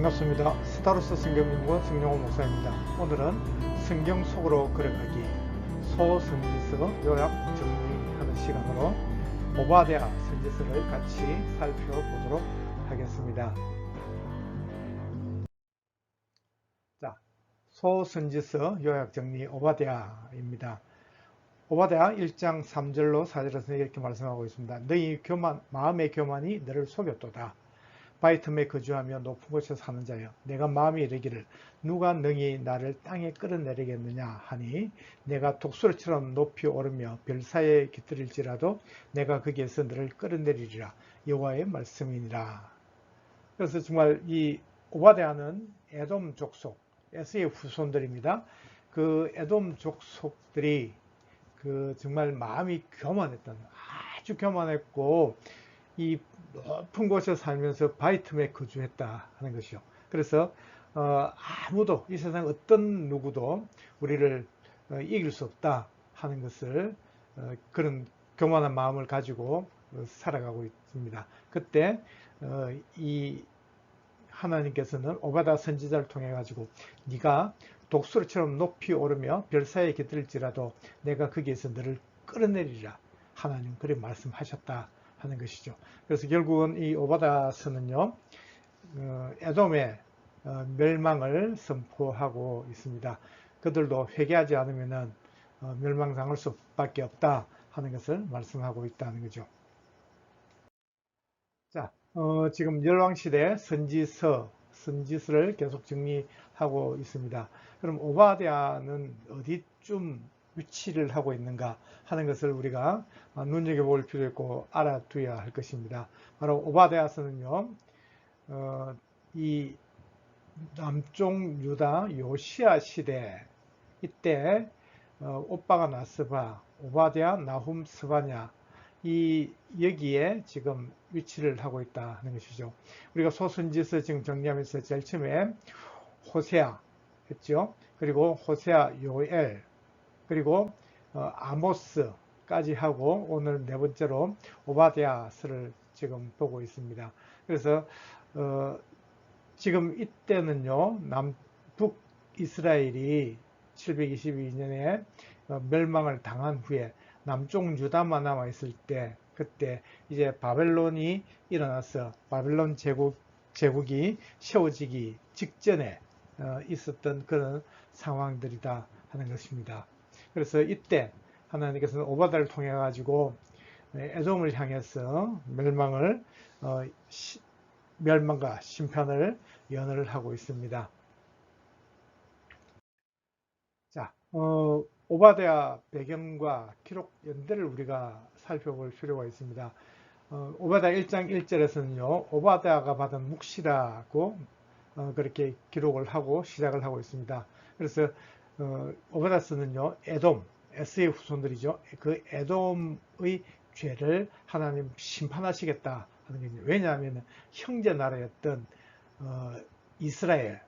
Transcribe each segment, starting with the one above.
반갑습니다. 스타로스 성경연구원 성령호 목사입니다. 오늘은 성경 속으로 걸어가기 소선지서 요약 정리하는 시간으로 오바데아 선지서를 같이 살펴보도록 하겠습니다. 자, 소선지서 요약 정리 오바데아입니다. 오바데아 1장 3절로 4절에서 이렇게 말씀하고 있습니다. 너희 교만, 마음의 교만이 너를 속였도다. 바이틈에 거주하며 높은 곳에 사는 자여 내가 마음에 이르기를 누가 능히 나를 땅에 끌어내리겠느냐 하니 내가 독수리처럼 높이 오르며 별 사이에 깃들일지라도 내가 거기에서 너를 끌어내리리라. 여호와의 말씀이니라. 그래서 정말 이 오바데아는 에돔 족속 에스의 후손들입니다. 그 에돔 족속들이 그 정말 마음이 교만했던 아주 교만했고 이 높은 곳에 살면서 바위 틈에 거주했다 하는 것이요. 그래서 어, 아무도 이 세상 어떤 누구도 우리를 어, 이길 수 없다 하는 것을 어, 그런 교만한 마음을 가지고 어, 살아가고 있습니다. 그때 어, 이 하나님께서는 오바다 선지자를 통해 가지고 네가 독수리처럼 높이 오르며 별 사이에 깃들일지라도 내가 거기에서 너를 끌어내리라 하나님 그렇게 말씀하셨다 하는 것이죠. 그래서 결국은 이 오바다스는요, 어, 에돔의 어, 멸망을 선포하고 있습니다. 그들도 회개하지 않으면 어, 멸망당할 수밖에 없다 하는 것을 말씀하고 있다는 거죠. 자, 어, 지금 열왕시대 선지서, 선지서를 계속 정리하고 있습니다. 그럼 오바데아는 어디쯤 위치를 하고 있는가 하는 것을 우리가 눈여겨볼 필요 있고 알아두어야 할 것입니다. 바로 오바데아서는요, 어, 이 남쪽 유다 요시아 시대 이때 어, 오빠가 나스바, 오바데아, 나훔, 스바냐 이 여기에 지금 위치를 하고 있다 하는 것이죠. 우리가 소선지서 지금 정리하면서 제일 처음에 호세아 했죠. 그리고 호세아 요엘 그리고 어, 아모스까지 하고 오늘 네 번째로 오바데아스를 지금 보고 있습니다. 그래서 어, 지금 이때는요 남북 이스라엘이 722년에 어, 멸망을 당한 후에 남쪽 유다만 남아 있을 때 그때 이제 바벨론이 일어나서 바벨론 제국 제국이 세워지기 직전에 어, 있었던 그런 상황들이다 하는 것입니다. 그래서 이때 하나님께서는 오바다를 통해 가지고 에돔을 향해서 멸망을 어, 시, 멸망과 심판을 연을 하고 있습니다. 자, 어, 오바데아 배경과 기록 연대를 우리가 살펴볼 필요가 있습니다. 어, 오바다 1장 1절에서는요, 오바데아가 받은 묵시라고 어, 그렇게 기록을 하고 시작을 하고 있습니다. 그래서 어, 오바다스는요, 에돔, 에스의 후손들이죠. 그 에돔의 죄를 하나님 심판하시겠다 하는 거죠. 왜냐하면 형제 나라였던 어, 이스라엘,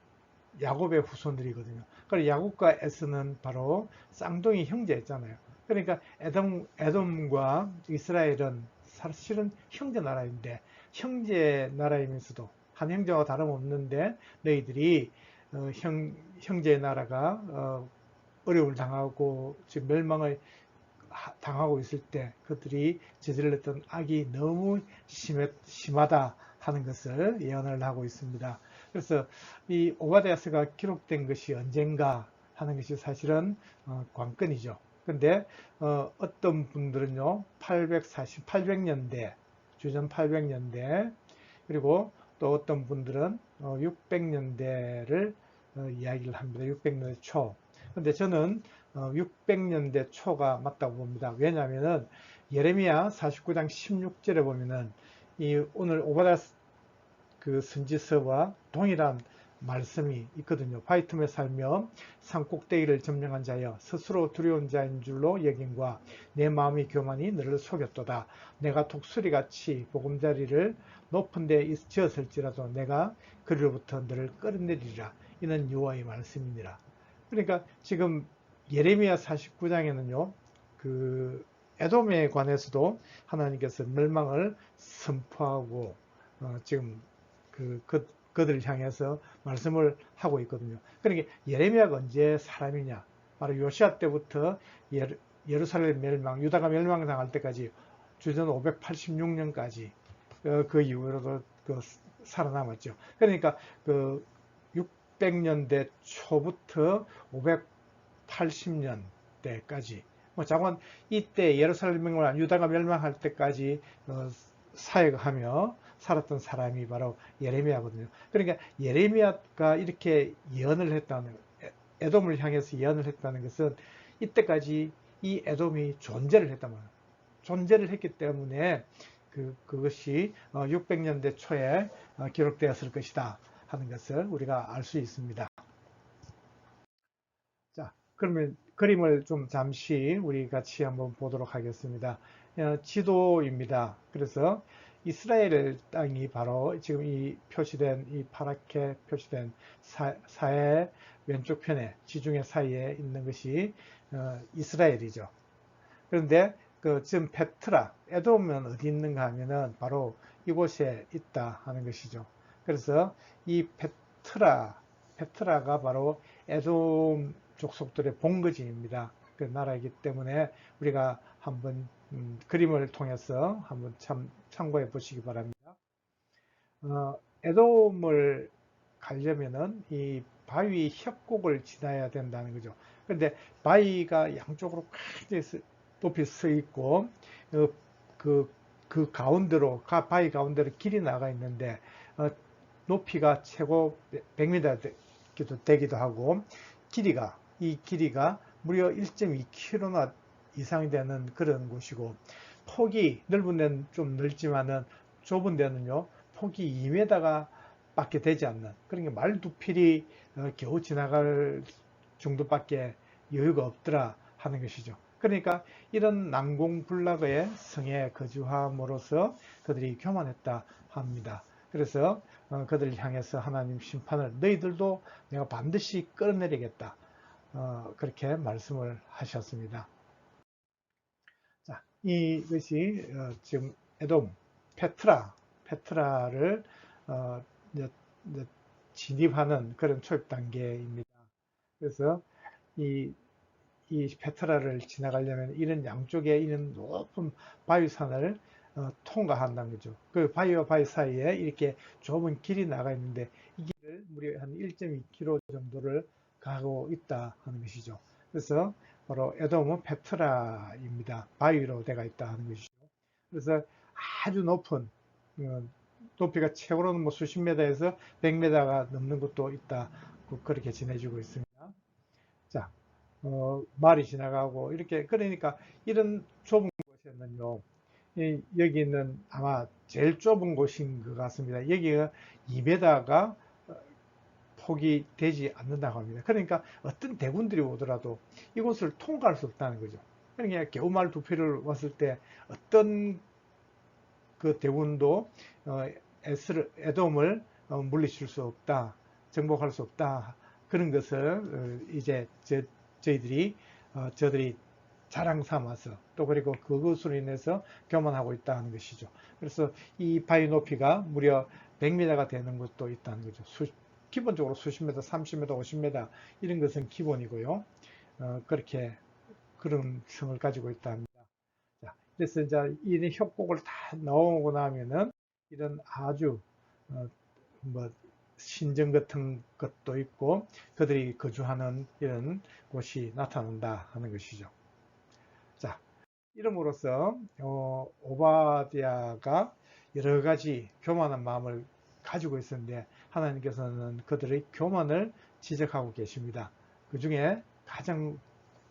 야곱의 후손들이거든요. 그리고 야곱과 에스는 바로 쌍둥이 형제였잖아요. 그러니까 에돔, 에돔과 이스라엘은 사실은 형제 나라인데 형제 나라이면서도 한 형제와 다름없는데 너희들이 어, 형, 형제의 나라가 어, 어려움을 당하고 지금 멸망을 당하고 있을 때 그들이 저질렀던 악이 너무 심하다 하는 것을 예언을 하고 있습니다. 그래서 이 오바데아스가 기록된 것이 언젠가 하는 것이 사실은 어, 관건이죠. 근데 어, 떤 분들은요 840, 800년대 주전 800년대 그리고 또 어떤 분들은 어, 600년대를 어, 이야기를 합니다. 600년대 초. 근데 저는 600년대 어, 초가 맞다고 봅니다. 왜냐하면은 예레미야 49장 16절에 보면은 이 오늘 오바다스 그 선지서와 동일한 말씀이 있거든요. 바이틈에 살며 산꼭대기를 점령한 자여 스스로 두려운 자인 줄로 여긴과 내 마음이 교만이 너를 속였도다. 내가 독수리같이 보금자리를 높은 데 지었을지라도 내가 그리로부터 너를 끌어내리라. 이는 여호와의 말씀이니라. 그러니까 지금 예레미야 49장에는요. 그 에돔에 관해서도 하나님께서 멸망을 선포하고 어 지금 그, 그 그들을 향해서 말씀을 하고 있거든요. 그러니까 예레미야가 언제 사람이냐? 바로 요시아 때부터 예루, 예루살렘 멸망, 유다가 멸망당할 때까지 주전 586년까지 그, 그 이후로도 그 살아남았죠. 그러니까 그 600년대 초부터 580년대까지 뭐 자관 이때 예루살렘 멸망, 유다가 멸망할 때까지 어, 사역하며 살았던 사람이 바로 예레미야거든요. 그러니까 예레미야가 이렇게 예언을 했다는 에- 에돔을 향해서 예언을 했다는 것은 이때까지 이 에돔이 존재를 했단 말이에요. 존재를 했기 때문에 그, 그것이 600년대 초에 어, 기록되었을 것이다 하는 것을 우리가 알 수 있습니다. 자, 그러면 그림을 좀 잠시 우리 같이 한번 보도록 하겠습니다. 어, 지도입니다. 그래서 이스라엘 땅이 바로 지금 이 표시된 이 파랗게 표시된 사, 사해 왼쪽 편에 지중해 사이에 있는 것이 어, 이스라엘이죠. 그런데 그 지금 페트라 에돔은 어디 있는가 하면은 바로 이곳에 있다 하는 것이죠. 그래서 이 페트라 페트라가 바로 에돔 족속들의 본거지입니다. 그 나라이기 때문에 우리가 한번 음, 그림을 통해서 한번 참 참고해 보시기 바랍니다. 어, 에돔을 가려면은 이 바위 협곡을 지나야 된다는 거죠. 그런데 바위가 양쪽으로 꽉 높이 서 있고 어, 그, 그 가운데로 가 바위 가운데로 길이 나가 있는데 어, 높이가 최고 100m 되기도, 하고 길이가 이 길이가 무려 1.2km 이상이 되는 그런 곳이고 폭이 넓은 데는 좀 넓지만은 좁은 데는요 폭이 2m가 밖에 되지 않는 그러니까 말두 필이 어, 겨우 지나갈 정도밖에 여유가 없더라 하는 것이죠. 그러니까 이런 난공불락의 성에 거주함으로써 그들이 교만했다 합니다. 그래서 어, 그들을 향해서 하나님 심판을 너희들도 내가 반드시 끌어내리겠다. 어, 그렇게 말씀을 하셨습니다. 자, 이것이 어, 지금 에돔 페트라 페트라를 진입하는 그런 초입 단계입니다. 그래서 이, 이 페트라를 지나가려면 이런 양쪽에 있는 높은 바위산을 어, 통과한다는 거죠. 그 바위와 바위 사이에 이렇게 좁은 길이 나가 있는데 이 길을 무려 한 1.2km 정도를 가고 있다 하는 것이죠. 그래서 바로 에돔은 페트라입니다. 바위로 되어 있다 하는 것이죠. 그래서 아주 높은 어, 높이가 최고로는 뭐 수십 메다에서 100메다가 넘는 것도 있다. 그- 그렇게 지내주고 있습니다. 자, 어, 말이 지나가고 이렇게 그러니까 이런 좁은 곳에는요. 이, 여기는 아마 제일 좁은 곳인 것 같습니다. 여기가 2m가 폭이 되지 않는다고 합니다. 그러니까 어떤 대군들이 오더라도 이곳을 통과할 수 없다는 거죠. 그러니까 겨우말 두 표를 왔을 때 어떤 그 대군도 어, 에스를, 에돔을 어, 물리칠 수 없다, 정복할 수 없다 그런 것을 어, 이제 저, 저희들이 어, 저들이 자랑 삼아서 또 그리고 그것으로 인해서 교만하고 있다는 것이죠. 그래서 이 바위 높이가 무려 100m가 되는 것도 있다는 거죠. 수, 기본적으로 수십 m, 30m, 50m 이런 것은 기본이고요. 어, 그렇게 그런 성을 가지고 있다 합니다. 자, 그래서 이제 이 협곡을 다 넣어오고 나면은 이런 아주 어, 뭐 신전 같은 것도 있고 그들이 거주하는 이런 곳이 나타난다 하는 것이죠. 자, 이름으로써 어, 오바디아가 여러 가지 교만한 마음을 가지고 있었는데 하나님께서는 그들의 교만을 지적하고 계십니다. 그 중에 가장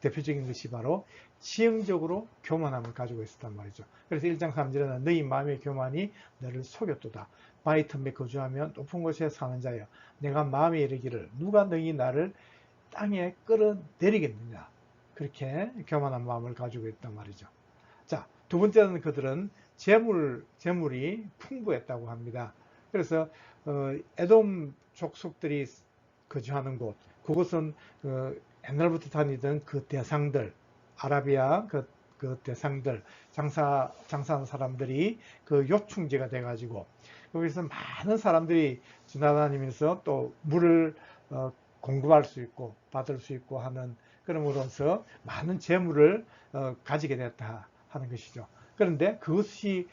대표적인 것이 바로 지형적으로 교만함을 가지고 있었단 말이죠. 그래서 1장 3절에는 너희 마음의 교만이 너를 속였도다. 바위 틈에 거주하며 높은 곳에 사는 자여 내가 마음에 이르기를 누가 너희 나를 땅에 끌어내리겠느냐. 그렇게 교만한 마음을 가지고 있단 말이죠. 자, 두 번째는 그들은 재물, 재물이 풍부했다고 합니다. 그래서 어, 에돔 족속들이 거주하는 곳, 그곳은 어, 옛날부터 다니던 그 대상들, 아라비아 그, 그 대상들 장사 장사하는 사람들이 그 요충지가 돼가지고 거기서 많은 사람들이 지나다니면서 또 물을 어, 공급할 수 있고 받을 수 있고 하는 그럼으로써 많은 재물을 어, 가지게 됐다 하는 것이죠. 그런데 그것이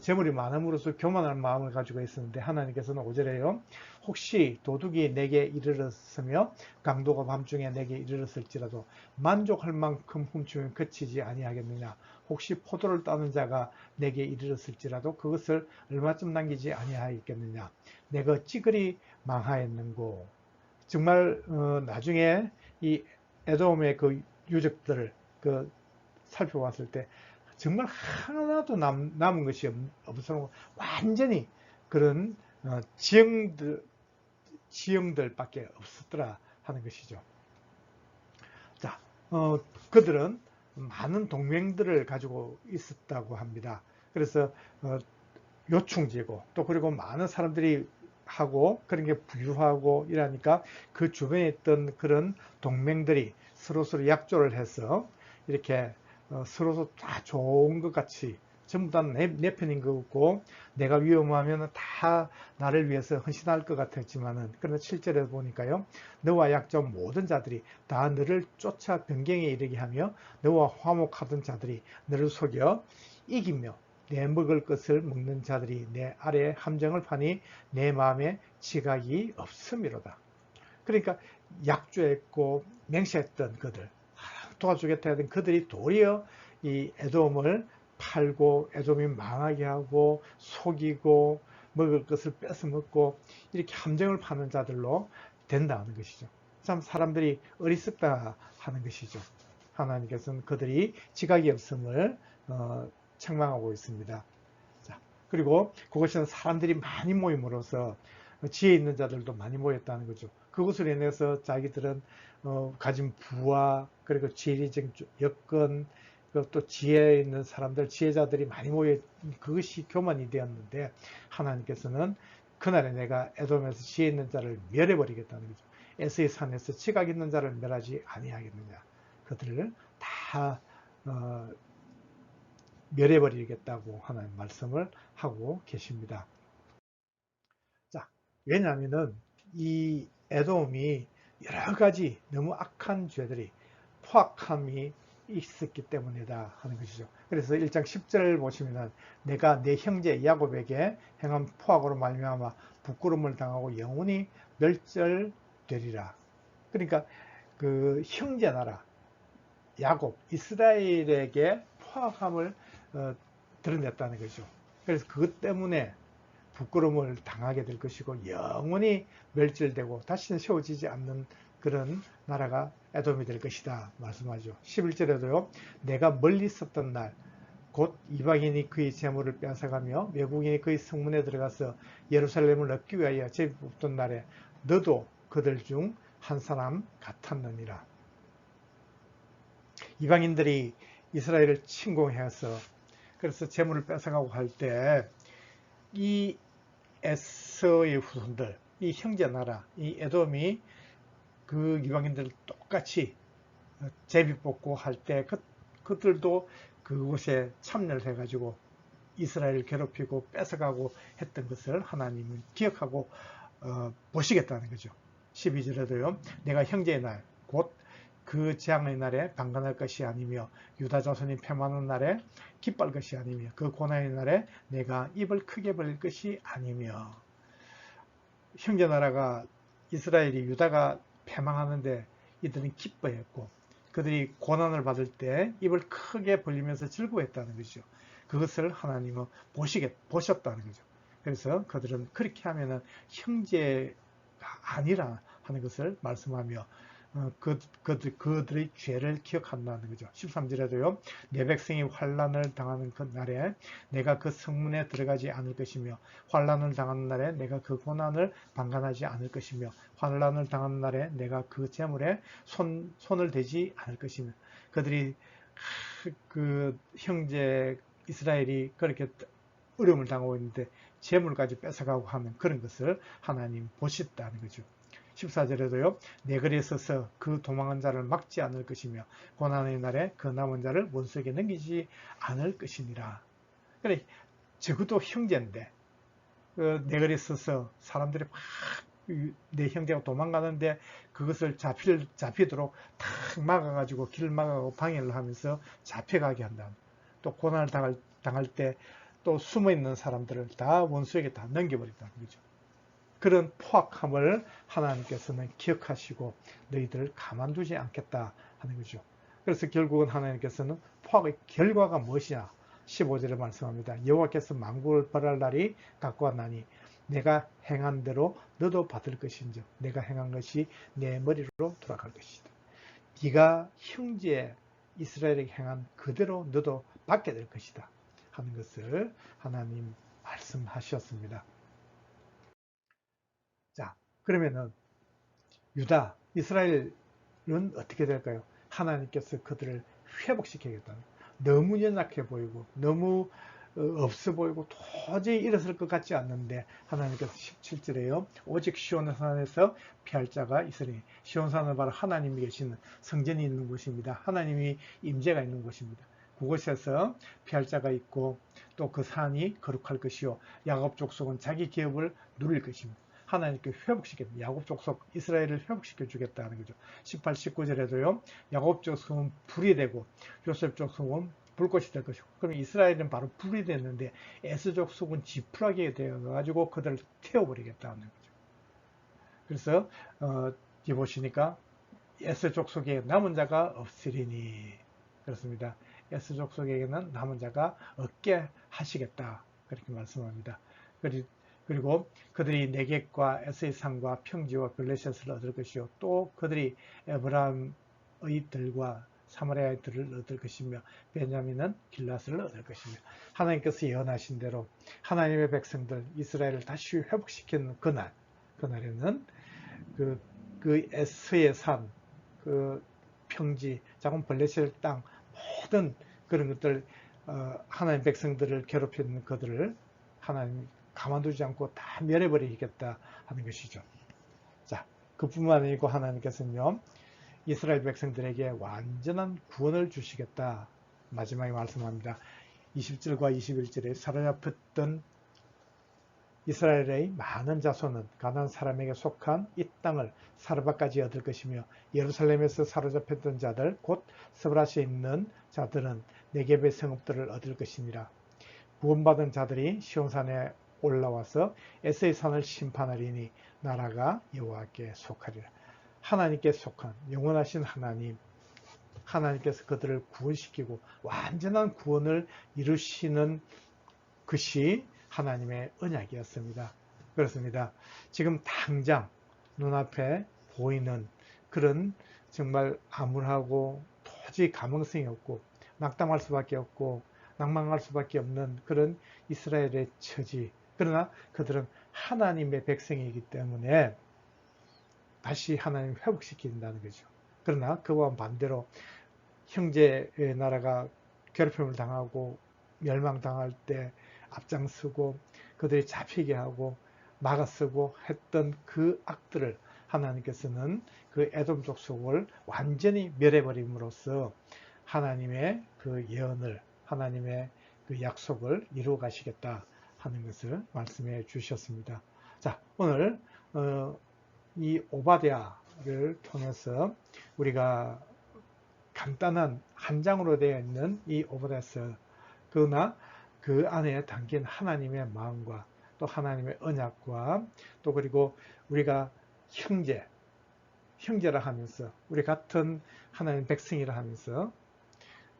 재물이 많음으로써 교만한 마음을 가지고 있었는데 하나님께서는 오절에요. 혹시 도둑이 내게 이르렀으며 강도가 밤중에 내게 이르렀을지라도 만족할 만큼 훔치면 그치지 아니하겠느냐. 혹시 포도를 따는 자가 내게 이르렀을지라도 그것을 얼마쯤 남기지 아니하겠느냐. 내가 찌그리 망하였는고. 정말 어, 나중에 이 에돔의 그 유적들을 그 살펴봤을 때 정말 하나도 남, 남은 것이 없어 완전히 그런 어, 지형들 지형들밖에 없었더라 하는 것이죠. 자, 어, 그들은 많은 동맹들을 가지고 있었다고 합니다. 그래서 어, 요충지고 또 그리고 많은 사람들이 하고 그런 게 부유하고 이러니까 그 주변에 있던 그런 동맹들이 서로서로 약조를 해서 이렇게 어, 서로 다 좋은 것 같이 전부 다 내, 내 편인 것 같고 내가 위험하면 다 나를 위해서 헌신할 것 같았지만은 그러나 실제로 보니까요. 너와 약점 모든 자들이 다 너를 쫓아 변경에 이르게 하며 너와 화목하던 자들이 너를 속여 이기며 내 먹을 것을 먹는 자들이 내 아래에 함정을 파니 내 마음에 지각이 없음이로다. 그러니까 약조했고 맹세했던 그들 도와주겠다 하던 그들이 도리어 이 에돔을 팔고 에돔이 망하게 하고 속이고 먹을 것을 뺏어 먹고 이렇게 함정을 파는 자들로 된다는 것이죠. 참 사람들이 어리석다 하는 것이죠. 하나님께서는 그들이 지각이 없음을 어, 책망하고 있습니다. 자, 그리고 그것은 사람들이 많이 모임으로써 지혜 있는 자들도 많이 모였다는 거죠. 그것을 인해서 자기들은 어, 가진 부와 그리고 지리적 여건 또 지혜 있는 사람들 지혜자들이 많이 모여 그것이 교만이 되었는데 하나님께서는 그날에 내가 에돔에서 지혜 있는 자를 멸해버리겠다는 거죠. 에스의 산에서 지각 있는 자를 멸하지 아니하겠느냐. 그들을 다 어, 멸해버리겠다고 하는 말씀을 하고 계십니다. 자, 왜냐하면은 이 에돔이 여러 가지 너무 악한 죄들이 포악함이 있었기 때문이다 하는 것이죠. 그래서 1장 10절을 보시면 내가 내 형제 야곱에게 행한 포악으로 말미암아 부끄러움을 당하고 영원히 멸절되리라. 그러니까 그 형제 나라 야곱 이스라엘에게 포악함을 어, 드러냈다는 거죠. 그래서 그것 때문에 부끄러움을 당하게 될 것이고 영원히 멸절되고 다시는 세워지지 않는 그런 나라가 에돔이 될 것이다 말씀하죠. 11절에도요. 내가 멀리 있었던 날 곧 이방인이 그의 재물을 빼앗아가며 외국인이 그의 성문에 들어가서 예루살렘을 얻기 위하여 제비 뽑던 날에 너도 그들 중 한 사람 같았느니라. 이방인들이 이스라엘을 침공해서 그래서 재물을 뺏어가고 할 때 이 에서의 후손들, 이 형제 나라, 이 에돔이 그 이방인들 똑같이 제비 뽑고 할 때 그, 그들도 그곳에 참여를 해가지고 이스라엘을 괴롭히고 뺏어가고 했던 것을 하나님은 기억하고 어, 보시겠다는 거죠. 12절에도요. 내가 형제의 날, 곧 그 재앙의 날에 방관할 것이 아니며 유다 자손이 패만한 날에 기뻐할 것이 아니며 그 고난의 날에 내가 입을 크게 벌릴 것이 아니며 형제 나라가 이스라엘이 유다가 패망하는데 이들은 기뻐했고 그들이 고난을 받을 때 입을 크게 벌리면서 즐거워했다는 것이죠. 그것을 하나님은 보시겠, 보셨다는 거죠. 그래서 그들은 그렇게 하면은 형제가 아니라 하는 것을 말씀하며 어, 그, 그, 그들의 죄를 기억한다는 거죠. 13절에도요. 내 백성이 환란을 당하는 그 날에 내가 그 성문에 들어가지 않을 것이며 환란을 당하는 날에 내가 그 고난을 방관하지 않을 것이며 환란을 당하는 날에 내가 그 재물에 손, 손을 대지 않을 것이며 그들이 그 형제 이스라엘이 그렇게 어려움을 당하고 있는데 재물까지 뺏어가고 하는 그런 것을 하나님 보셨다는 거죠. 14절에도요. 내 글에 있어서 그 도망한 자를 막지 않을 것이며 고난의 날에 그 남은 자를 원수에게 넘기지 않을 것이니라. 그래 적어도 형제인데 그내 글에 있어서 사람들이 막내 형제가 도망가는데 그것을 잡힐, 잡히도록 탁 막아가지고 길 막아가고 방해를 하면서 잡혀가게 한다. 또 고난을 당할, 당할 때 또 숨어 있는 사람들을 다 원수에게 다 넘겨버린다는 거죠. 그런 포악함을 하나님께서는 기억하시고 너희들을 가만두지 않겠다 하는 거죠. 그래서 결국은 하나님께서는 포악의 결과가 무엇이냐 15절에 말씀합니다. 여호와께서 만국을 벌할 날이 갖고 왔나니 내가 행한 대로 너도 받을 것인즉 내가 행한 것이 내 머리로 돌아갈 것이다. 네가 형제 이스라엘에게 행한 그대로 너도 받게 될 것이다 하는 것을 하나님 말씀하셨습니다. 자 그러면은 유다 이스라엘은 어떻게 될까요? 하나님께서 그들을 회복시키겠다. 너무 연약해 보이고 너무 없어 보이고 도저히 일어설 것 같지 않는데 하나님께서 17절에요. 오직 시온산에서 피할 자가 있으니 시온산은 바로 하나님이 계시는 성전이 있는 곳입니다. 하나님이 임재가 있는 곳입니다. 그곳에서 피할 자가 있고 또 그 산이 거룩할 것이요 야곱 족속은 자기 기업을 누릴 것입니다. 하나님께 회복시켰다. 야곱 족속 이스라엘을 회복시켜 주겠다는 거죠. 18, 19절에도요. 야곱 족속은 불이 되고 요셉 족속은 불꽃이 될 것이고 그럼 이스라엘은 바로 불이 됐는데 에스 족속은 지푸라기가 되어 가지고 그들을 태워버리겠다는 거죠. 그래서 어, 이 보시니까 에스 족속에 남은 자가 없으리니 그렇습니다. 에스 족속에게는 남은 자가 없게 하시겠다 그렇게 말씀합니다. 그리 고 그들이 네겝과 에스의 산과 평지와 블레셋을 얻을 것이요. 또 그들이 에브라함의 들과 사마리아의 들을 얻을 것이며 베냐민은 길라스를 얻을 것이며 하나님께서 예언하신 대로 하나님의 백성들 이스라엘을 다시 회복시키는 그날 그날에는 그, 그 에스의 산, 그 평지, 작은 블레셋 땅 모든 그런 것들 어, 하나님 백성들을 괴롭히는 그들을 하나님 가만두지 않고 다 멸해버리겠다 하는 것이죠. 자, 그뿐만 아니고 하나님께서는요, 이스라엘 백성들에게 완전한 구원을 주시겠다. 마지막에 말씀합니다. 20절과 21절에 사로잡혔던 이스라엘의 많은 자손은 가난 사람에게 속한 이 땅을 사르바까지 얻을 것이며 예루살렘에서 사로잡혔던 자들 곧 스브라시에 있는 자들은 네겝의 성읍들을 얻을 것이니라. 구원받은 자들이 시온산에 올라와서 에세이 산을 심판하리니 나라가 여호와께 속하리라. 하나님께 속한 영원하신 하나님 하나님께서 그들을 구원시키고 완전한 구원을 이루시는 것이 하나님의 언약이었습니다. 그렇습니다. 지금 당장 눈앞에 보이는 그런 정말 암울하고 도저히 가망성이 없고 낙담할 수밖에 없고 낭망할 수밖에 없는 그런 이스라엘의 처지 그러나 그들은 하나님의 백성이기 때문에 다시 하나님 회복시킨다는 거죠. 그러나 그와 반대로 형제의 나라가 괴롭힘을 당하고 멸망당할 때 앞장서고 그들이 잡히게 하고 막아쓰고 했던 그 악들을 하나님께서는 그 에돔 족속을 완전히 멸해버림으로써 하나님의 그 예언을 하나님의 그 약속을 이루어 가시겠다 하는 것을 말씀해 주셨습니다. 자 오늘 어, 이 오바데아를 통해서 우리가 간단한 한 장으로 되어 있는 이 오바데스 그러나 그 안에 담긴 하나님의 마음과 또 하나님의 언약과 또 그리고 우리가 형제 형제라 하면서 우리 같은 하나님 백성이라 하면서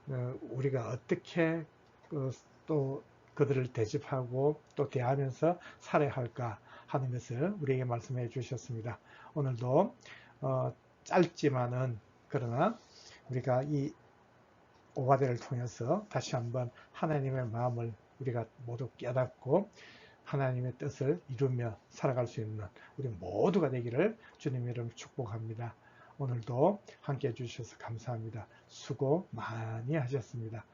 어, 우리가 어떻게 그또 그들을 대접하고 또 대하면서 살아야 할까 하는 것을 우리에게 말씀해 주셨습니다. 오늘도 어, 짧지만은 그러나 우리가 이 오바데를 통해서 다시 한번 하나님의 마음을 우리가 모두 깨닫고 하나님의 뜻을 이루며 살아갈 수 있는 우리 모두가 되기를 주님 이름 축복합니다. 오늘도 함께 해주셔서 감사합니다. 수고 많이 하셨습니다.